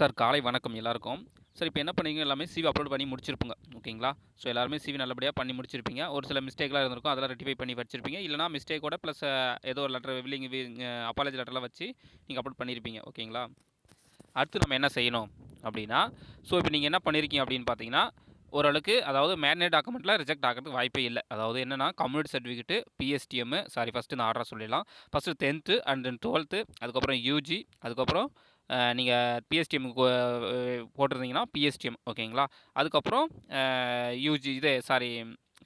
Sir காலை வணக்கம் எல்லாருக்கும். சார் இப்போ என்ன பண்ணுவீங்க எல்லாமே சிவி அப்லோட் பண்ணி முடிச்சிருப்பீங்க. ஓகேங்களா? ஸோ எல்லாருமே சிவி நல்லபடியாக பண்ணி முடிச்சிருப்பீங்க. ஒரு சில மிஸ்டேக்லாம் இருந்திருக்கும். அதெல்லாம் ரெட்டிஃபை பண்ணி வச்சிருப்பீங்க. இல்லைனா மிஸ்டேக்கோட ப்ளஸ் ஏதோ ஒரு லெட்டர் வில்லிங் அப்பாலஜி லெட்டர்லாம் வச்சு நீங்கள் அப்லோட் பண்ணியிருப்பீங்க ஓகேங்களா? அடுத்து நம்ம என்ன செய்யணும் அப்படின்னா ஸோ இப்போ நீங்கள் என்ன பண்ணியிருக்கீங்க அப்படின்னு பார்த்தீங்கன்னா ஓரளவுக்கு அதாவது மேரினேட் டாக்குமெண்ட்டில் ரிஜெக்ட் ஆகிறதுக்கு வாய்ப்பே இல்லை. அதாவது என்னென்னா community certificate PSTM sorry first இந்த ஆர்டரை சொல்லிடலாம். First tenth and then twelfth அதுக்கப்புறம் யூஜி அதுக்கப்புறம் நீங்கள் பிஎஸ்டிஎம் போட்டிருந்தீங்கன்னா பிஎஸ்டிஎம் ஓகேங்களா? அதுக்கப்புறம் யூஜி இது சாரி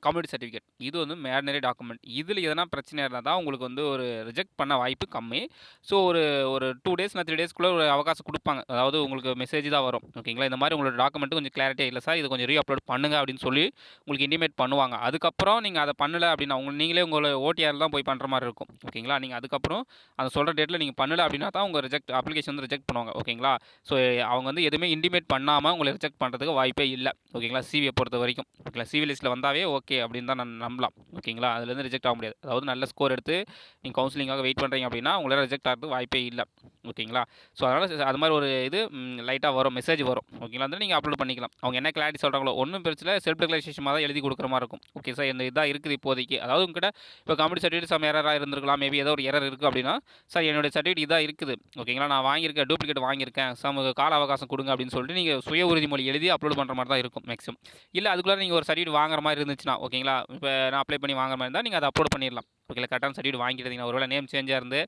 கம்யூனிட்டி சர்டிஃபிகேட் இது வந்து மேரினரி டாக்குமெண்ட் இதில் எதனா பிரச்சனையாக இருந்தால் தான் உங்களுக்கு வந்து ஒரு ரிஜெக்ட் பண்ண வாய்ப்பு கம்மி. ஸோ ஒரு ஒரு டூ டேஸ் நான் த்ரீ டேஸ்க்குள்ளே ஒரு அவகாசம் கொடுப்பாங்க. அதாவது உங்களுக்கு மெசேஜ் தான் வரும். ஓகேங்களா இந்த மாதிரி உங்களோட டாக்குமெண்ட் கொஞ்சம் கிளாரிட்டியாக இல்லை சார் இது கொஞ்சம் ரீ அப்லோட் பண்ணுங்க அப்படின்னு சொல்லி உங்களுக்கு இன்டிமேட் பண்ணுவாங்க. அதுக்கப்புறம் நீங்கள் அதை பண்ணலை அப்படின்னா உங்க நீங்களே உங்களை ஓடிஆர் தான் போய் பண்ணுற மாதிரி இருக்கும். ஓகேங்களா நீங்கள் அதுக்கப்புறம் அந்த சொல்கிற டேட்டில் நீங்கள் பண்ணலை அப்படின்னா தான் உங்கள் ரிஜெக்ட் அப்ளிகேஷன் வந்து ரிஜெக்ட் பண்ணுவாங்க. ஓகேங்களா ஸோ அவங்க வந்து எதுவுமே இன்டிமேட் பண்ணாமல் உங்களை ரிஜெக்ட் பண்ணுறதுக்கு வாய்ப்பே இல்லை. ஓகேங்களா சிவியை பொறுத்த வரைக்கும். ஓகேங்களா சிவி லிஸ்ட்டில் வந்தாவே ஓகே அப்படின்னு தான் நான் நம்பலாம். ஓகேங்களா? அதுலேருந்து ரிஜெக்ட் ஆக முடியாது. அதாவது நல்ல ஸ்கோர் எடுத்து நீங்கள் கவுன்சிலிங்காக வெயிட் பண்ணுறீங்க அப்படின்னா உங்களால் ரிஜெக்ட் ஆகிறதுக்கு வாய்ப்பே இல்லை. ஓகேங்களா? ஸோ அதனால் அது மாதிரி ஒரு இது லைட்டாக வரும் மெசேஜ் வரும். ஓகேங்களா? வந்து நீங்கள் அப்லோட் பண்ணிக்கலாம். அவங்க என்ன கிளாரிட்டி சொல்கிறாங்களோ ஒன்றும் பிரச்சனை செல்ஃப் டிக்ளரேஷன் தான் எழுதி கொடுக்குற மாதிரி இருக்கும். ஓகே சார் இந்த இதாக இருக்குது இப்போதைக்கு. அதாவது உங்ககிட்ட இப்போ கம்ப்யூட்டர் சர்டிஃபிகேட் சம் எரராக இருந்திருக்கலாம். மேபி ஏதோ ஒரு எரர் இருக்குது அப்படின்னா சார் என்னுடைய சர்டிஃபிகேட் இதாக இருக்குது. ஓகேங்களா? நான் வாங்கியிருக்கேன் டூப்ளிகேட் வாங்கியிருக்கேன். சம் கால அவகாசம் கொடுங்க அப்படின்னு சொல்லிட்டு நீங்கள் சுய உறுதிமொழி எழுதி அப்லோட் பண்ணுற மாதிரி தான் இருக்கும் மேக்ஸிமம் இல்லை அதுக்குள்ளே நீங்கள் ஒரு சர்டிஃபிகேட் வாங்குற மாதிரி இருந்துச்சுன்னா ஓகேங்களா? இப்போ நான் அப்ளை பண்ணி வாங்குற மாதிரி இருந்தால் நீங்கள் அதை அப்லோட் பண்ணிடலாம். ஓகேங்களா? கரெக்டான சர்டிஃபிகேட் வாங்கிட்டீங்கன்னா ஒருவேளை நேம் சேஞ்சாக இருந்து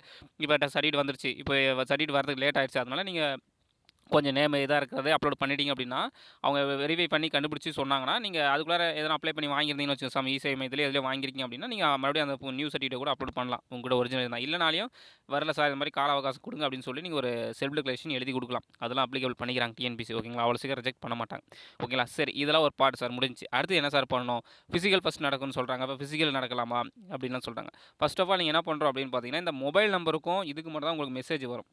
இப்போ சர்டிஃபிகேட் வந்துருச்சு. இப்போ சர்டிஃபிகேட் வரதுக்கு லேட் ஆகிடுச்சு அதனால நீங்கள் கொஞ்சம் நேம் இதாக இருக்கிறது. அப்லோட் பண்ணிட்டீங்க அப்படின்னா அவங்க வெரிஃபை பண்ணி கண்டுபிடிச்சி சொன்னாங்கன்னா நீங்கள் அதுக்குள்ளார எதனா அப்ளை பண்ணி வாங்கியிருந்தீங்கன்னு வச்சு சம் இசை மையத்தில் எதுலேயே வாங்கியிருக்கீங்க அப்படின்னா நீங்கள் மறுபடியும் அந்த நியூ சர்டிஃபிகேட் கூட அப்லோட் பண்ணலாம். உங்களோட ஒரிஜினல் தான். இல்லைனாலையும் வரல சார் இந்த மாதிரி கால அவகாசம் கொடுங்க அப்படின்னு சொல்லி நீங்கள் ஒரு செல்ஃப் டிக்ளரேஷன் எழுதி கொடுக்கலாம். அதெல்லாம் அப்ளிகபிள் பண்ணிக்கிறாங்க டிஎன்பிசி ஓகேங்களா அவ்வளோ சீக்கிரம் ரிஜெக்ட் பண்ண மாட்டாங்க. ஓகேங்களா சரி இதெல்லாம் ஒரு பாட்டு சார் முடிஞ்சு. அடுத்து என்ன சார் பண்ணணும்? ஃபிசிக்கல் ஃபஸ்ட் நடக்கும்னு சொல்கிறாங்க அப்போ ஃபிசிக்கல் நடக்கலாமா? அப்படின்லாம் சொல்கிறாங்க ஃபஸ்ட் ஆஃப் ஆல் நீங்கள் என்ன பண்ணுறோம் அப்படின்னு பார்த்தீங்கன்னா இந்த மொபைல் நம்பருக்கும் இதுக்கு மட்டும் தான் உங்களுக்கு மெசேஜ் வரும்.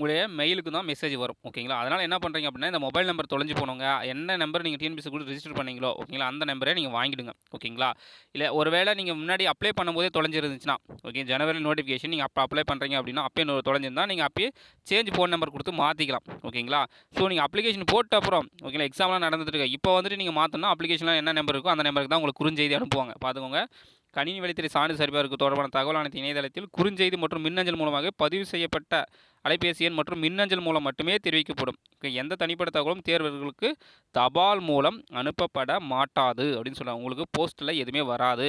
உங்களுடைய மெயிலுக்கு தான் மெசேஜ் வரும் ஓகேங்களா அதனால் என்ன பண்ணுறீங்க அப்படின்னா இந்த மொபைல் நம்பர் தொலைஞ்சு போனவங்க என்ன நம்பர் நீங்கள் டிஎன்பிசி கூட ரிஜிஸ்டர் பண்ணீங்களோ ஓகேங்களா அந்த நம்பரே நீங்கள் வாங்கிடுங்க ஓகேங்களா இல்லை ஒருவேளை நீங்கள் முன்னாடி அப்ளை பண்ணும்போதே தொலைஞ்சிருந்துச்சுன்னா ஓகே ஜனவரி நோட்டிஃபிகேஷன் நீங்கள் அப்போ அப்ளை பண்ணுறீங்க அப்படின்னா அப்பயே தொலைஞ்சிருந்தா நீங்கள் அப்பயே சேஞ்ச் ஃபோன் நம்பர் கொடுத்து மாற்றிக்கலாம் ஓகேங்களா ஸோ நீங்கள் அப்ளிகேஷன் போட்ட அப்புறம் ஓகேங்களா எக்ஸாம்லாம் நடந்துட்டு இருக்கு. இப்போ வந்துட்டு நீங்கள் மாற்றணும் அப்ளிகேஷனில் என்ன நம்பர் இருக்கோ அந்த நம்பருக்கு தான் உங்களுக்கு குறுஞ்செய்தி அனுப்புவாங்க. பார்த்துக்கோங்க கணினி வழித்துறை சான்று சரிபார்ப்பு தொடர்பான தகவல் அனைத்து இணையதளத்தில் குறுஞ்செய்தி மற்றும் மின்னஞ்சல் மூலமாக பதிவு செய்யப்பட்ட அலைபேசி எண் மற்றும் மின்னஞ்சல் மூலம் மட்டுமே தெரிவிக்கப்படும். எந்த தனிப்பட்ட தகவலும் தேர்வர்களுக்கு தபால் மூலம் அனுப்பப்பட மாட்டாது அப்படின்னு சொல்லுவாங்க உங்களுக்கு போஸ்ட்டில் எதுவுமே வராது.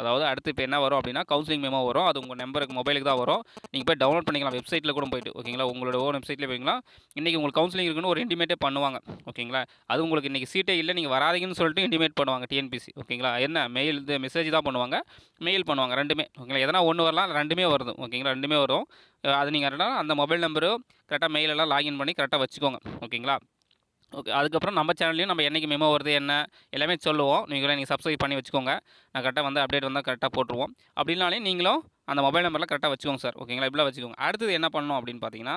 அதாவது அடுத்து இப்போ என்ன வரும் அப்படின்னா கவுன்சிலிங் மெமோ வரும். அது உங்கள் நம்பருக்கு மொபைலுக்கு தான் வரும். நீங்கள் போய் டவுன்லோட் பண்ணிக்கலாம். வெப்சைட்டில் கூட போயிட்டு ஓகேங்களா உங்களோட ஓன் வெப்சைட்டில் போய்ங்களா இன்றைக்கி உங்களுக்கு கவுன்சிலிங் இருக்குன்னு ஒரு இன்டிமேட்டே பண்ணுவாங்க ஓகேங்களா அது உங்களுக்கு இன்றைக்கி சீட்டே இல்லை நீங்கள் வராதீங்கன்னு சொல்லிட்டு இன்டிமேட் பண்ணுவாங்க டிஎன்பிசி ஓகேங்களா என்ன? மெயில் இது மெசேஜ் தான் பண்ணுவாங்க. மெயில் பண்ணுவாங்க ரெண்டுமே ஓகேங்களா எதனா ஒன்று வரலாம் ரெண்டுமே வருது ஓகேங்களா ரெண்டுமே வரும். அது நீங்கள் அந்த மொபைல் நம்பரும் கரெக்டாக மெயிலெல்லாம் லாகின் பண்ணி கரெக்டாக வச்சுக்கோங்க ஓகேங்களா ஓகே அதுக்கப்புறம் நம்ம சேனல்லையும் நம்ம என்றைக்கு மெமோ வருது என்ன எல்லாமே சொல்லுவோம். நீங்களும் நீங்கள் சப்ஸ்கிரைப் பண்ணி வச்சுக்கோங்க. நான் கரெக்டாக வந்து அப்டேட் வந்தால் கரெக்டாக போட்டுருவோம். அப்படின்னாலே நீங்களும் அந்த மொபைல் நம்பரில் கரெக்டாக வச்சுக்கோங்க சார் ஓகேங்களா? இப்படிலாம் வச்சுக்கோங்க. அடுத்தது என்ன பண்ணணும் அப்படின்னு பார்த்தீங்கன்னா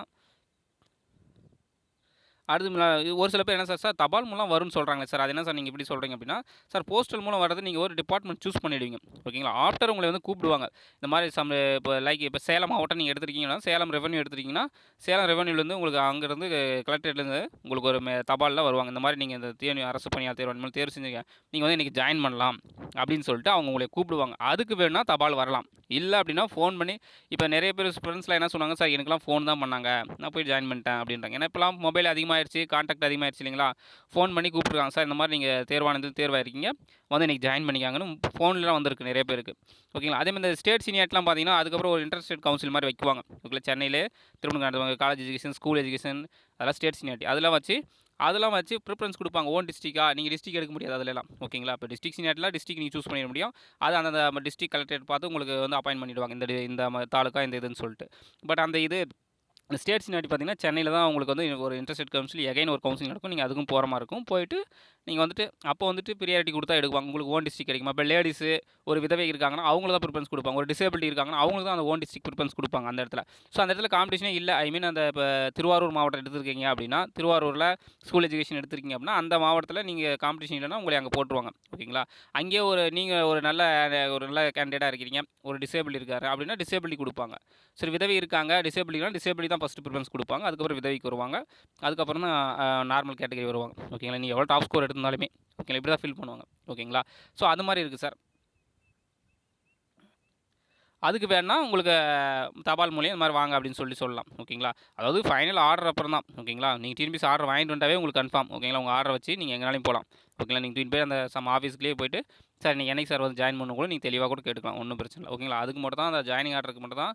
அடுத்து ஒரு சில பேர் என்ன சார் சார் தபால் மூலம் வரும்னு சொல்கிறாங்களே சார் அது என்ன சார் நீங்கள் இப்படி சொல்கிறீங்க அப்படின்னா சார் போஸ்டல் மூலம் வரது நீங்கள் ஒரு டிபார்ட்மெண்ட் சூஸ் பண்ணிவிடுவீங்க ஓகேங்களா? ஆஃப்டர் உங்களை வந்து கூப்பிடுவாங்க. இந்த மாதிரி சம் இப்போ லைக் இப்போ சேலம் மாவட்டம் நீங்கள் எடுத்துருக்கீங்கன்னா சேலம் ரெவன்யூ எடுத்துருக்கீங்கன்னா சேலம் ரெவன்யூலேருந்து உங்களுக்கு அங்கேருந்து கலெக்டரேட்லேருந்து உங்களுக்கு ஒரு தபாலில் வருவாங்க. இந்த மாதிரி நீங்கள் இந்த தேர்வு அரசு பணியாளர் தேர்வு தேர்வு செஞ்சீங்க நீங்கள் வந்து இன்றைக்கி ஜாயின் பண்ணலாம் அப்படின்னு சொல்லிட்டு அவங்க உங்களை கூப்பிடுவாங்க. அதுக்கு வேணும்னா தபால் வரலாம். இல்லை அப்படின்னா ஃபோன் பண்ணி இப்போ நிறைய பேர் ஃப்ரெண்ட்ஸ்லாம் என்ன சொன்னாங்க சார் எனக்குலாம் ஃபோன் தான் பண்ணாங்க. நான் போய் ஜாயின் பண்ணிட்டேன் அப்படின்றாங்க. ஏன்னா இப்போலாம் மொபைல் அதிகமாக அதிகமாகிடுச்சு காண்டாக்ட் அதிகமாகிடுச்சு இல்லைங்களா? ஃபோன் பண்ணி கூப்பிட்ருக்காங்க சார். இந்த மாதிரி நீங்கள் தேர்வானது தேர்வாயிருக்கீங்க. வந்து இன்றைக்கி ஜாயின் பண்ணிக்காங்கன்னு ஃபோன்லாம் வந்திருக்கு நிறைய பேருக்கு. ஓகேங்களா? அதே மாதிரி இந்த ஸ்டேட் சீனியாட்லாம் பார்த்தீங்கன்னா அதுக்கப்புறம் ஒரு இன்டர்ஸ்டேட் கவுன்சில் மாதிரி வைக்குவாங்க. ஓகே சென்னையில் திருமணம் காலேஜ் எஜுகேஷன் ஸ்கூல் எஜுகேஷன் அதெல்லாம் ஸ்டேட் சீனியாரிட்டி அதெல்லாம் வச்சு அதெல்லாம் வச்சு ப்ரிஃபரன்ஸ் கொடுப்பாங்க. ஓன் டிஸ்ட்ரிக்டா நீங்கள் டிஸ்ட்ரிக் எடுக்க முடியாது அதிலலாம். ஓகேங்களா? இப்போ டிஸ்ட்ரிக் சீனியாரிட்டியில் டிஸ்ட்ரிக் நீங்கள் சூஸ் பண்ணிட முடியும். அது அந்த டிஸ்ட்ரிக் கலெக்டரேட் பார்த்து உங்களுக்கு வந்து அப்பாயின் பண்ணிவிடுவாங்க இந்த இந்த தாலுக்கா இந்த இதுன்னு சொல்லிட்டு. பட் அந்த இது அந்த ஸ்டேட்ஸ் நாட்டி பார்த்தீங்கன்னா சென்னையில் தான் உங்களுக்கு வந்து ஒரு இன்ட்ரெஸ்டட் கவுன்சில் எகைன் ஒரு கவுன்சிலிங் நடக்கும். நீங்கள் அதுக்கும் போகிற மாதிரி இருக்கும். போயிட்டு நீங்கள் வந்துட்டு அப்போ வந்துட்டு ப்ரியாரிட்டி கொடுத்தா எடுப்பாங்க. உங்களுக்கு ஓன் டிஸ்ட்ரிக் கிடைக்கும்? இப்போ லேடிஸு ஒரு விதவை இருக்காங்கன்னா அவங்களுக்கு தான் ப்ரிஃபரன்ஸ் கொடுப்பாங்க. ஒரு டிசேபிலிட்டி இருக்காங்கன்னா அவங்களுக்கு தான் அந்த ஓன் டிஸ்ட்ரிக் ப்ரிஃபரன்ஸ் கொடுப்பாங்க அந்த இடத்துல. ஸோ அந்த இடத்துல காம்படிஷனே இல்லை. ஐ மீன் அந்த இப்போ திருவாரூர் மாவட்டம் எடுத்திருக்கீங்க அப்படின்னா திருவாரூரில் ஸ்கூல் எஜுகேஷன் எடுத்திருக்கீங்க அப்படின்னா அந்த மாவட்டத்தில் நீங்கள் காம்படிஷன் இல்லைன்னா உங்களை அங்கே போட்டுருவாங்க. ஓகேங்களா? அங்கேயே ஒரு நீங்கள் ஒரு நல்ல ஒரு நல்ல கேண்டிடேட்டாக இருக்கிறீங்க. ஒரு டிசேபிள் இருக்காரு அப்படின்னா டிசேபிலிட்டி கொடுப்பாங்க. சரி விதவை இருக்காங்க. டிசேபிலிட்டினா டிசேபிலிட்டி தான் ஃபஸ்ட்டு ப்ரிஃபரன்ஸ் கொடுப்பாங்க. அதுக்கப்புறம் விதவிக்கு வருவாங்க. அதுக்கப்புறம் தான் நார்மல் கேட்டகரி வருவாங்க. ஓகேங்களா? நீங்கள் எவ்வளோ டாப் ஸ்கோர் எடுத்து இருந்தாலுமே ஓகேங்களா? இப்படி தான் ஃபில் பண்ணுவாங்க. ஓகேங்களா? ஸோ அது மாதிரி இருக்குது சார் அதுக்கு வேணால் உங்களுக்கு தபால் மூலியம் இந்த மாதிரி வாங்க அப்படின்னு சொல்லி சொல்லலாம். ஓகேங்களா? அதாவது ஃபைனல் ஆர்டர் அப்புறம் தான் ஓகேங்களா? நீங்கள் டிஎன்பிசி ஆர்டர் வாங்கிட்டு வந்தாவே உங்களுக்கு கன்ஃபார்ம் ஓகேங்களா? உங்கள் ஆர்டரை வச்சு நீங்கள் எங்கேனாலும் போகலாம். ஓகேங்களா? நீங்கள் தூக்கிட்டு போய் அந்த சம் ஆஃபீஸ்க்குலேயே போயிட்டு சார் நீங்கள் என்னைக்கு சார் வந்து ஜாயின் பண்ண கூட நீங்கள் தெளிவாக கூட கேட்டுக்கலாம். ஒன்றும் பிரச்சனை இல்லை. ஓகேங்களா? அதுக்கு மட்டும் தான் அந்த ஜாயினிங் ஆர்டருக்கு மட்டும் தான்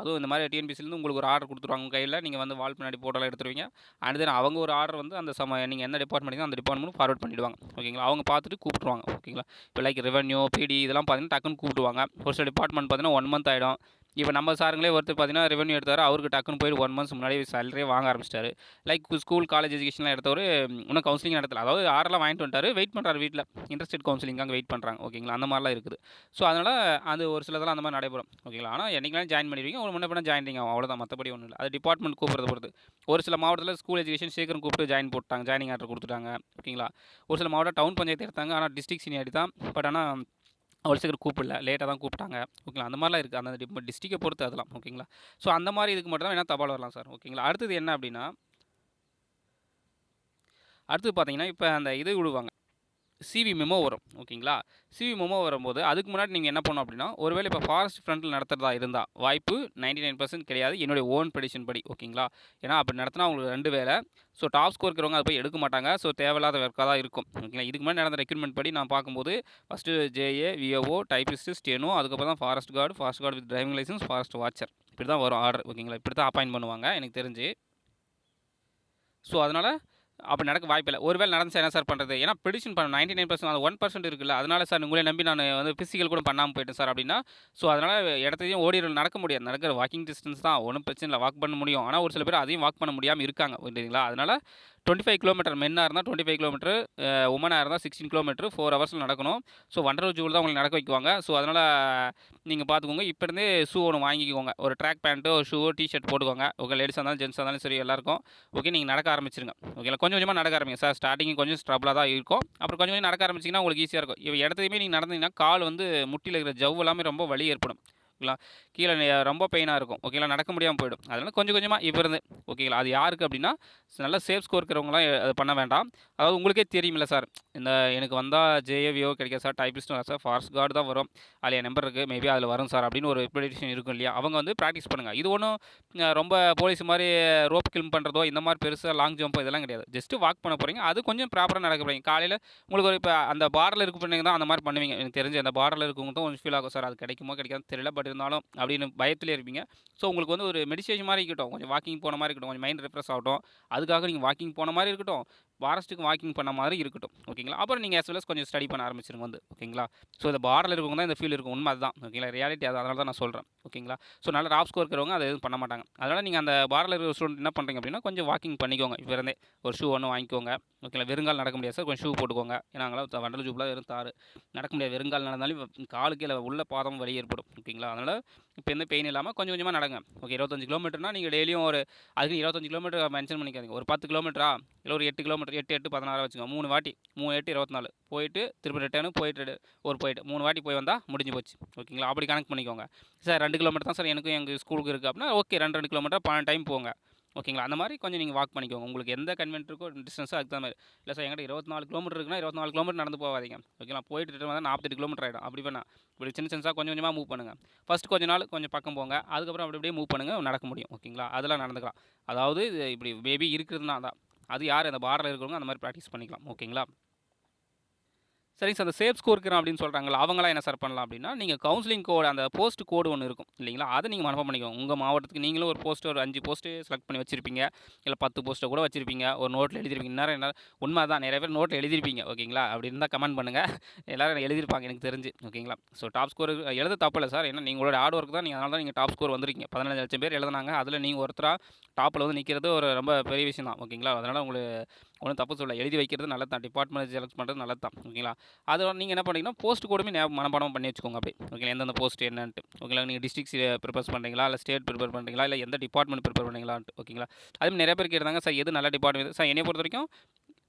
அதுவும் இந்த மாதிரி டிஎன்பிசிலேருந்து உங்களுக்கு ஒரு ஆர்டர் கொடுத்துருவாங்க. உங்கள் கையில் நீங்கள் வந்து வால் பின்னாடி போட்டோலாம் எடுத்துருவீங்க. அண்ட் தென் அவங்க ஒரு ஆர்டர் வந்து அந்த சம நீங்கள் என்ன டிபார்ட்மெண்ட் அந்த டிபார்ட்மெண்ட் ஃபார்வர்ட் பண்ணிவிடுவாங்க ஓகேங்களா? அவங்க பார்த்துட்டு கூப்பிட்டுருவாங்க. ஓகேங்களா? இப்போ லைக் ரெவன்யூ பிடி இதெல்லாம் பார்த்தீங்கன்னா டக்குன்னு கூப்பிடுவாங்க ஒரு சில டிபார்ட்மெண்ட் பார்த்தீங்கன்னா ஒன் மந்த் ஆகிடும் இப்போ நம்ம சாருங்களே ஒருத்தர் பார்த்தீங்கன்னா ரெவன்யூ எடுத்தார் அவருக்கு டக்குன்னு போயிட்டு ஒன் மந்த்ஸ் முன்னாடி சேலரியே வாங்க ஆரம்பிச்சிட்டாரு. லைக் ஸ்கூல் காலேஜ் எஜுகேஷன்லாம் எடுத்தவர் இன்னும் கவுன்சிலிங் நடத்தல. அதாவது ஆர்டர்லாம் வாங்கிட்டு வந்துட்டார் வெயிட் பண்ணுறாரு வீட்டில் இன்ட்ரெஸ்டட் கவுன்சிலிங்காக வெயிட் பண்ணுறாங்க ஓகேங்களா அந்த மாதிரிலாம் இருக்குது. ஸோ அதனால் அது ஒரு சிலதெல்லாம் அந்த மாதிரி நடைபெறும். ஓகேங்களா ஆனால் என்றைக்கெல்லாம் ஜாயின் பண்ணிடுவீங்க. ஒரு முன்ன பண்ண ஜாயின் ஆகும் அவ்வளோதான் மற்றபடி ஒன்றும் இல்லை. அது டிபார்ட்மெண்ட் கூப்பிட்றது பொறுத்து. ஒரு சில மாவட்டத்தில் ஸ்கூல் எஜுகேஷன் சீக்கிரம் கூப்பிட்டு ஜாயின் போட்டாங்க. ஜாயினிங் ஆர்டர் கொடுத்துட்டாங்க. ஓகேங்களா ஒரு சில மாவட்டம் டவுன் பஞ்சாயத்து எடுத்தாங்க. ஆனால் டிஸ்ட்ரிக் சீனியாரிட்டி தான். பட் ஆனால் அவ்வளோ சீக்கிரம் கூப்பிடல. லேட்டாக தான் கூப்பிட்டாங்க. ஓகேங்களா அந்த மாதிரிலாம் இருக்குது அந்த டிஸ்ட்ரிக்டை பொறுத்து அதெல்லாம். ஓகேங்களா ஸோ அந்த மாதிரி இதுக்கு மட்டும் தான் வேணால் தபால் வரலாம் சார் ஓகேங்களா அடுத்தது என்ன அப்படின்னா அடுத்தது பார்த்தீங்கன்னா இப்போ அந்த இது விடுவாங்க. சிவி மெமோ வரும் ஓகேங்களா? சிவி மெமோ வரும்போது அதுக்கு முன்னாடி நீங்கள் என்ன பண்ணணும் அப்படின்னா ஒருவேளை இப்போ ஃபாரஸ்ட் ஃப்ரண்ட்டில் நடத்துறதா இருந்தால் வாய்ப்பு நைன்டி நைன் பர்சன்ட் கிடையாது. என்னுடைய ஓன் ப்ரெடிஷன் படி ஓகேங்களா? ஏன்னா அப்படி நடத்தினா உங்களுக்கு ரெண்டு வேலை. ஸோ டாப் ஸ்கோர் இருக்கிறவங்க அதை போய் எடுக்க மாட்டாங்க. ஸோ தேவையில்லாத ஒர்க்காக தான் இருக்கும் ஓகேங்களா? இதுக்கு முன்னாடி நடந்த ரெக்யூர்மெண்ட் படி நான் பார்க்கும்போது first JA VAO typist steno அதுக்கப்புறம் தான் forest guard forest guard with driving licence forest watcher இப்படி தான் வரும் ஆர்டர் ஓகேங்களா? இப்படி தான் அப்பாயின் பண்ணுவாங்க எனக்கு தெரிஞ்சு. ஸோ அதனால் அப்படி நடக்க வாய்ப்பில்லை ஒருவேளை நடந்து என்ன சார் பண்ணுறது ஏன்னா ப்ரெடிஷன் பண்ண நைன்டி நைன் பர்சன்ட் அது ஒன் பர்சன்ட் இருக்குல்ல. அதனால சார் உங்களே நம்பி நான் வந்து ஃபிசிக்கல் கூட பண்ணாமல் போயிட்டேன் சார் அப்படின்னா ஸோ அதனால் இடத்தையும் ஓடி நடக்க முடியாது. நடக்கிற வாக்கிங் டிஸ்டன்ஸ் தான். ஒன்றும் பிரச்சனை இல்லை. வாக் பண்ண முடியும். ஆனால் ஒரு சில பேர் அதையும் வாக் பண்ண முடியாமல் இருக்காங்க. ஓகேங்களா அதனால் டுவெண்ட்டி ஃபைவ் கிலோமீட்டர் மென்னாக இருந்தால் டுவெண்ட்டி ஃபைவ் கிலோமீட்டர் உமனாக இருந்தால் சிக்ஸ்டீன் கிலோமீட்டர் ஃபோர் ஹவர்ஸில் நடக்கணும். ஸோ ஒன்றரை ஜூல் தான் உங்களுக்கு நடக்க வைக்குவாங்க. ஸோ அதனால் நீங்கள் பார்த்துக்கோங்க இப்போருந்தே ஷூ ஒன்று வாங்கிக்கோங்க. ஒரு ட்ராக் பேண்ட்டு ஒரு ஷூ டிஷர்ட் போட்டுக்கோங்க. ஓகே லேடிஸாக இருந்தாலும் ஜென்ஸாக இருந்தாலும் சரி எல்லாருக்கும். ஓகே நீங்கள் நடக்க ஆரம்பிச்சிருங்க. ஓகேங்களா கொஞ்சம் கொஞ்சமாக நடக்க ஆரம்பிங்க. சார் ஸ்டார்டிங் கொஞ்சம் ஸ்ட்ரபிளாக தான் இருக்கும். அப்புறம் கொஞ்சம் கொஞ்சம் நடக்க ஆரம்பிச்சிங்கன்னா உங்களுக்கு ஈஸியாக இருக்கும். இப்போ இடத்துலையுமே நீங்கள் நடந்தீங்கன்னா கால் வந்து முட்டியில் இருக்கிற ஜவ் எல்லாமே ரொம்ப வலி ஏற்படும். ஓகேங்களா? கீழே ரொம்ப பெயினாக இருக்கும். ஓகேங்களா? நடக்க முடியாமல் போயிடும். அதனால் கொஞ்சம் கொஞ்சமாக இப்போ இருந்து ஓகேங்களா? அது யாருக்கு அப்படின்னா நல்ல சேஃப் ஸ்கோர் இருக்கிறவங்களாம் அது பண்ண வேண்டாம். அதாவது உங்களுக்கே தெரியுமில்ல சார். இந்த எனக்கு வந்தால் ஜேஏவியோ கிடைக்காது சார். டைப்பிஸ்ட்டும் சார். ஃபாரஸ்ட் கார்டு தான் வரும். அதில் என் நம்பர் இருக்குது மேபி அதில் வரும் சார். அப்படின்னு ஒரு ப்ரெடிஷன் இருக்கும் இல்லையா? அவங்க வந்து ப்ராக்டிஸ் பண்ணுங்கள் இது ஒன்றும் ரொம்ப போலீஸ் மாதிரி ரோப் கிளிம் பண்ணுறதோ இந்த மாதிரி பெருசாக லாங் ஜம்ப் இதெல்லாம் கிடையாது. ஜஸ்ட்டு வாக் பண்ண போகிறீங்க அது கொஞ்சம் ப்ராப்பராக நடக்க போகிறீங்க காலையில் உங்களுக்கு ஒரு இப்போ அந்த பாரில் இருக்க பண்ணீங்க தான் அந்த மாதிரி பண்ணுவீங்க. எனக்கு தெரிஞ்சு அந்த பாரில் இருக்கவங்க தான் கொஞ்சம் ஃபீல் ஆகும் சார். அது கிடைக்குமோ கிடைக்காது தெரியல. பட் இருந்தாலும் அப்படின்னு பயத்திலே இருப்பீங்க. ஸோ உங்களுக்கு வந்து ஒரு மெடிடேஷன் மாதிரி இருக்கட்டும். கொஞ்சம் வாக்கிங் போன மாதிரி இருக்கட்டும். கொஞ்சம் மைண்ட் ரெஃப்ரெஷ் ஆகட்டும். அதுக்காக நீங்கள் வாக்கிங் போன மாதிரி இருக்கட்டும். ஃபாரஸ்ட்டுக்கு வாக்கிங் பண்ண மாதிரி இருக்கட்டும் ஓகேங்களா அப்புறம் நீங்கள் எஸ் well கொஞ்சம் ஸ்டடி பண்ண ஆரம்பிச்சிருங்க வந்து ஓகேங்களா ஸோ இந்த பார்டரில் இருக்கவங்க தான் இந்த ஃபீல் இருக்கும் உண்மை அதுதான் ஓகேங்களா ரியாலிட்டி அது அதனால தான் நான் சொல்கிறேன் ஓகேங்களா ஸோ நல்ல டாப் ஸ்கோர் இருக்கிறவங்க அதை எதுவும் பண்ண மாட்டாங்க. அதனால் நீங்கள் அந்த பார்டரில் இருக்கிற ஸ்டூடெண்ட் என்ன பண்ணுறீங்க அப்படின்னா கொஞ்சம் வாக்கிங் பண்ணிக்கோங்க. இப்போ இருந்தே ஒரு ஷூ ஒன்று வாங்கிக்கோங்க ஓகேங்களா வெறுங்கால் நடக்க முடியாது சார் கொஞ்சம் ஷூ போட்டுக்கோங்க. ஏன்னா அங்கெல்லாம் வண்டல் ஜூப்லாம் வெறும் தாறு. நடக்க முடியாது வெறுங்கால் நடந்தாலும் காலு கீழே உள்ள பாதம் வழி ஏற்படும் ஓகேங்களா அதனால் இப்போ எந்த பெயின் இல்லாமல் கொஞ்சம் கொஞ்சமாக நடங்க. ஓகே இருபத்தஞ்சு கிலோமீட்டர்னா நீங்கள் டெய்லியும் ஒரு அதுக்கு இருபத்தஞ்சு கிலோமீட்டர் மென்ஷன் பண்ணிக்காதீங்க. ஒரு பத்து கிலோமீட்டரா இல்லை ஒரு எட்டு கிலோமீட்டர் எட்டு எட்டு பதினாறு வச்சுக்கோங்க மூணு வாட்டி. மூணு எட்டு இருபத்தி நாலு போயிட்டு திருப்பி ரிட்டர்னு போயிட்டு ஒரு போயிட்டு. மூணு வாட்டி போய் வந்தால் முடிஞ்சு போச்சு. ஓகேங்களா? அப்படி கணக்கு பண்ணிக்கோங்க. சார் ரெண்டு கிலோமீட்டர் தான் சார் எனக்கும் எங்கள் ஸ்கூலுக்கு இருக்குது அப்படின்னா ஓகே ரெண்டு ரெண்டு கிலோமீட்டர் பன்னெண்டு டைம் போங்க. ஓகேங்களா? அந்த மாதிரி கொஞ்சம் நீங்கள் வாக் பண்ணிக்கோங்க. உங்களுக்கு எந்த கன்வென்ட் இருக்கோ டிஸ்டன்ஸோ அதுக்கு மாதிரி. இல்லை சார் என்கிட்ட இருபத்தி நாலு கிலோமீட்டர் இருக்குன்னா இருபத்தி நாலு கிலோமீட்டர் நடந்து போகாதீங்க. ஓகேங்களா? போயிட்டு ரிட்டர்ன் வந்தால் நாற்பத்தெட்டு கிலோமீட்டர் ஆகிடும் அப்படி வேணா. இப்படி சின்ன சின்னசாக கொஞ்சம் கொஞ்சமாக மூவ் பண்ணுங்கள் ஃபஸ்ட் கொஞ்ச நாள் கொஞ்சம் பக்கம் போங்க. அதுக்கப்புறம் அப்படி அப்படியே மூவ் பண்ணுங்கள் நடக்க முடியும். ஓகேங்களா? அதெல்லாம் நடந்துக்கலாம். அதாவது இது இப்படி பேபி இருக்கிறதுனா தான். அது யார்? அந்த பார்டரில் இருக்கிறவங்க அந்த மாதிரி ப்ராக்டிஸ் பண்ணிக்கலாம். ஓகேங்களா? சரிங்க சார் அந்த சேஃப் ஸ்கோர் இருக்கிறோம் அப்படின்னு சொல்கிறாங்களா அவங்களாம் என்ன சார் பண்ணலாம் அப்படின்னா நீங்கள் கவுன்சிலிங் கோடு அந்த போஸ்ட் கோடு ஒன்று இருக்கும் இல்லைங்களா? அதை நீங்கள் மனப்பம் பண்ணிக்கோங்க. உங்கள் மாவட்டத்துக்கு நீங்களும் ஒரு போஸ்ட்டு ஒரு அஞ்சு போஸ்ட்டு செலக்ட் பண்ணி வச்சிருப்பீங்க இல்லை பத்து போஸ்ட்டை கூட வச்சிருப்பீங்க ஒரு நோட்டில் எழுதிருப்பீங்க. நேரம் என்ன உண்மை தான் நிறைய பேர் நோட்டில் எழுதிருப்பீங்க ஓகேங்களா? அப்படி இருந்தால் கமெண்ட் பண்ணுங்கள் எல்லோரும் எழுதிருப்பாங்க எனக்கு தெரிஞ்சு ஓகேங்களா? ஸோ டாப் ஸ்கோர் எழுத தப்பு இல்லை சார். ஏன்னா நீங்களோட ஹார்ட் ஒர்க் தான் நீங்கள் அதனால தான் நீங்கள் டாப் ஸ்கோர் வந்திருக்கீங்க. பதினஞ்சு லட்சம் பேர் எழுதினாங்க அதில் நீங்கள் ஒருத்தராக டாப்பில் வந்து நிற்கிறது ஒரு ரொம்ப பெரிய விஷயம் தான் ஓகேங்களா? அதனால் உங்களுக்கு ஒன்றும் தப்பு சொல்ல எழுதி வைக்கிறது நல்லது தான். டிபார்ட்மெண்ட் செலக்ட் பண்ணுறது நல்லது தான். ஓகேங்களா? அது நீங்கள் என்ன பண்ணுறீங்கன்னா போஸ்ட் கூடமே ஞாபகம் மனப்பாடம் பண்ணி வச்சுக்கோங்க அப்படி ஓகேங்களா? எந்தெந்த போஸ்ட் என்னன்ட்டு. ஓகேங்களா? நீங்கள் டிஸ்ட்ரிக்ஸ் ப்ரிப்பேர் பண்ணுறீங்களா? இல்லை ஸ்டேட் ப்ரிப்பேர் பண்ணுறீங்களா? இல்லை எந்த டிபார்ட்மெண்ட் ப்ரிப்பேர் பண்ணுறீங்களான்ட்டு. ஓகேங்களா? அதுமாதிரி நிறைய பேர் கேட்டாங்க சார் எது நல்ல டிபார்ட்மெண்ட் சார் என்னை பொறுத்த வரைக்கும்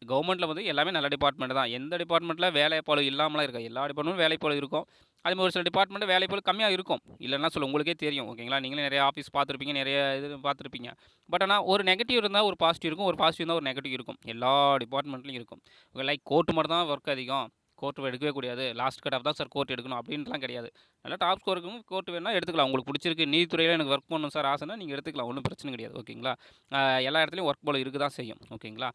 கவர்மெண்ட்டில் வந்து எல்லாமே நல்ல டிபார்ட்மெண்ட் தான். எந்த டிபார்ட்மெண்ட்டில் வேலை போல இல்லாமலாம் இருக்கா எல்லா டிபார்ட்மெண்ட்டும் வேலை போல இருக்கும். அதுமாதிரி ஒரு சில டிபார்ட்மெண்ட் வேலை போல் கம்மியாக இருக்கும். இல்லைன்னா சொல்ல உங்களுக்கே தெரியும். ஓகேங்களா நீங்களே நிறைய ஆஃபீஸ் பார்த்துருப்பீங்க நிறைய இது பார்த்துருப்பீங்க. பட் ஆனால் ஒரு நெகட்டிவ் இருந்தால் ஒரு பாசிட்டிவ் இருக்கும் ஒரு பாசிட்டிவ் இருந்தால் ஒரு நெகட்டிவ் இருக்கும். எல்லா டிபார்ட்மெண்ட்லையும் இருக்கும். லைக் கோர்ட்டு மட்டும் தான் ஒர்க் அதிகம். கோர்ட் எடுக்கவே கூடாது. லாஸ்ட் கட் ஆஃப் தான் சார் கோர்ட் எடுக்கணும். அப்படின்ட்டுலாம் கிடையாது. நல்லா டாப் ஸ்கோருக்கும் கோர்ட் வேணால் எடுத்துக்கலாம். உங்களுக்கு பிடிச்சிருக்கு நீதித்துறையில் எனக்கு ஒர்க் பண்ணணும் சார் ஆசைனா நீங்கள் எடுத்துக்கலாம். ஒன்றும் பிரச்சனை கிடையாது. ஓகேங்களா எல்லா இடத்துலையும் ஒர்க் போல் இருக்க தான் செய்யும் ஓகேங்களா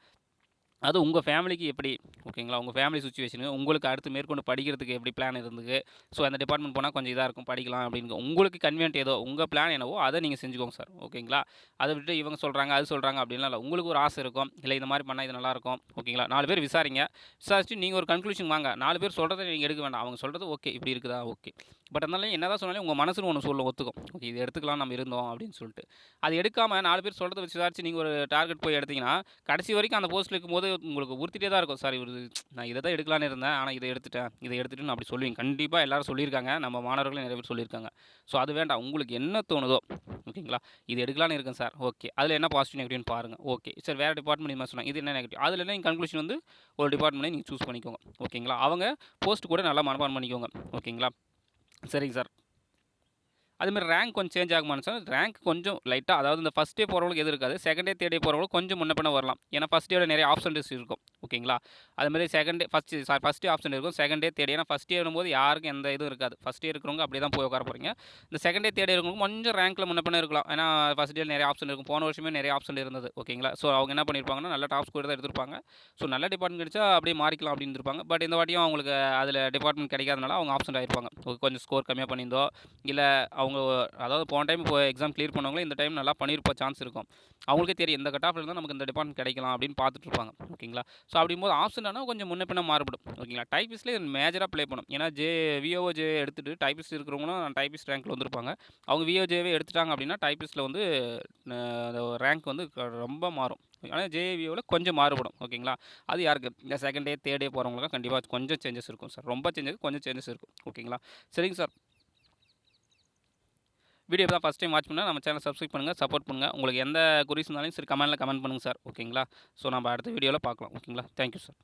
அது உங்கள் ஃபேமிலிக்கு எப்படி? ஓகேங்களா உங்கள் ஃபேமிலி சுச்சுவேஷனு உங்களுக்கு அடுத்து மேற்கொண்டு படிக்கிறதுக்கு எப்படி பிளான் இருந்தது? ஸோ அந்த டிபார்ட்மெண்ட் போனால் கொஞ்சம் இதாக இருக்கும் படிக்கலாம் அப்படின்னு உங்களுக்கு கன்வீனியன்ட் ஏதோ உங்கள் பிளான் என்னவோ அதை நீங்கள் செஞ்சுக்கோங்க சார் ஓகேங்களா அதை விட்டு இவங்க சொல்கிறாங்க அது சொல்கிறாங்க அப்படின்லாம் இல்லை. உங்களுக்கு ஒரு ஆசை இருக்கும். இல்லை இந்த மாதிரி பண்ணால் இது நல்லாயிருக்கும் ஓகேங்களா நாலு பேர் விசாரிங்க. விசாரிச்சு நீங்கள் ஒரு கன்க்ளூஷன் வாங்க. நாலு பேர் சொல்கிறத நீங்கள் எடுக்க வேண்டாம். அவங்க சொல்கிறது ஓகே இப்படி இருக்குதா? ஓகே பட் அதனால என்ன தான் சொன்னாலும் உங்கள் மனசுன்னு ஒன்று சொல்லும் ஒத்துக்கும். ஓகே இது எடுத்துக்கலாம் நம்ம இருந்தோம் அப்படின்னு சொல்லிட்டு. அது எடுக்காமல் நாலு பேர் சொல்கிறத விசாரிச்சு நீங்கள் ஒரு டார்கெட் போய் எடுத்தீங்கன்னா கடைசி வரைக்கும் அந்த போஸ்ட்டில் இருக்கும்போது உங்களுக்கு உறுத்திட்டே தான் இருக்கும். சார் இவர் நான் இதை தான் எடுக்கலான்னு இருந்தேன். ஆனால் இதை எடுத்துட்டேன். இதை எடுத்துட்டுன்னு அப்படி சொல்லுவீங்க கண்டிப்பாக எல்லாரும் சொல்லியிருக்காங்க. நம்ம மாணவர்களும் நிறைய பேர் சொல்லியிருக்காங்க. ஸோ அது வேண்டாம். உங்களுக்கு என்ன தோணுதோ ஓகேங்களா? இது எடுக்கலான்னு இருக்கேன் சார். ஓகே. அதில் என்ன பாசிட்டிவ் நெகட்டிவ்னு பாருங்கள் ஓகே. சார் வேறு டிபார்ட்மெண்ட் மாதிரி சொன்னாங்க. இது என்ன நெகட்டிவ் அதில் என்ன கன்க்ளூஷன் வந்து ஒரு டிபார்ட்மெண்ட்டை நீங்கள் சூஸ் பண்ணிக்கோங்க. ஓகேங்களா? அவங்க போஸ்ட் கூட நல்லா மனப்பான் பண்ணிக்கோங்க. ஓகேங்களா? சரிங்க சார். அதுமாதிரி ரேங்க் கொஞ்சம் சேஞ்ச் ஆகுமான்னு சொன்னால் ரேங்க் கொஞ்சம் லைட்டாக அதாவது இந்த ஃபஸ்ட் டே போகிறவங்களுக்கு எது இருக்காது செகண்ட் டே தேர்ட் டே போகிறவங்களுக்கு கொஞ்சம் முன்ன வரலாம். ஏன்னா ஃபஸ்ட் டேயோட நிறைய ஆப்ஷன்ஸ் இருக்கும் ஓகேங்களா? அதுமாதிரி second day first sorry first day option இருக்கும் செகண்ட் டே தேர்ட் ஏன்னா ஃபஸ்ட் டே வரும்போது யாருக்கும் எந்த இதுவும் இருக்காது. ஃபஸ்ட் டே இருக்கிறவங்க அப்படியே தான் போய் உட்கார போகிறீங்க இந்த செகண்ட் டே தேர்ட் டே இருக்கிறவங்க கொஞ்சம் ரேங்க்கில் முன்ன பின்ன இருக்கலாம். ஏன்னா ஃபஸ்ட் டே நிறைய ஆப்ஷன் இருக்கும். போன வருஷமே நிறைய ஆப்ஷன் இருந்தது ஓகேங்களா? ஸோ அவங்க என்ன பண்ணியிருப்பாங்கன்னா நல்ல டாப் ஸ்கோர் தான் எடுத்திருப்பாங்க. ஸோ நல்ல டிபார்ட்மெண்ட் கிடைச்சா அப்படியே மாறிக்கலாம் அப்படின்னு இருப்பாங்க. பட் இந்த வாட்டியும் அவங்களுக்கு அதில் டிபார்ட்மெண்ட் கிடைக்காதனால அவங்க ஆப்ஷன் ஆயிருப்பாங்க. கொஞ்சம் ஸ்கோர் கம்மியாக பண்ணியிருந்தோ இல்லை அவங்க அவங்க அதாவது போன டைம் இப்போ எக்ஸாம் கிளியர் பண்ணவங்களே இந்த டைம் நல்லா பண்ணியிருப்ப சான்ஸ் இருக்கும். அவங்களுக்கே தெரியும் இந்த கட் ஆஃப் இருந்தால் நமக்கு இந்த டிபார்ட்மெண்ட் கிடைக்கலாம் அப்படின்னு பார்த்துட்டு இருப்பாங்க. ஓகேங்களா? ஸோ அப்படிங்கும்போது ஆப்ஷன் ஆனால் கொஞ்சம் முன்ன பின்ன மாறுபடும். ஓகேங்களா? டைப்பிஸ்ட்லேயே மேஜராக ப்ளே பண்ணும் ஏன்னா ஜே விஓஓ ஜே எடுத்துகிட்டு டைப்பிஸ்ட் இருக்கிறவங்களும் டைப்பிஸ்ட் ரேங்க்கில் வந்திருப்பாங்க. அவங்க விஓஜேவே எடுத்துட்டாங்க அப்படின்னா டைப்பிஸ்ட்டில் வந்து ரேங்க் வந்து ரொம்ப மாறும். ஆனால் ஜேவிஓவில் கொஞ்சம் மாறுபடும். ஓகேங்களா? அது யாருக்கு? இந்த செகண்ட் டே தேர்ட் டே போகிறவங்களுக்கு கண்டிப்பாக கொஞ்சம் சேஞ்சஸ் இருக்கும் சார் ரொம்ப சேஞ்சஸ் கொஞ்சம் சேஞ்சஸ் இருக்கும். ஓகேங்களா? சரிங்க சார் வீடியோ தான் ஃபஸ்ட் டைம் வாட்ச் பண்ணால் நம்ம சேனல் சப்ஸ்கிரைப் பண்ணுங்கள் சப்போர்ட் பண்ணுங்கள் உங்களுக்கு எந்த குறிஸ் இருந்தாலும் சரி கமெண்ட்டில் கமெண்ட் பண்ணுங்கள் சார் ஓகேங்களா ஸோ நம்ம அடுத்த வீடியோவில் பார்க்கலாம். ஓகேங்களா தேங்க்யூ சார்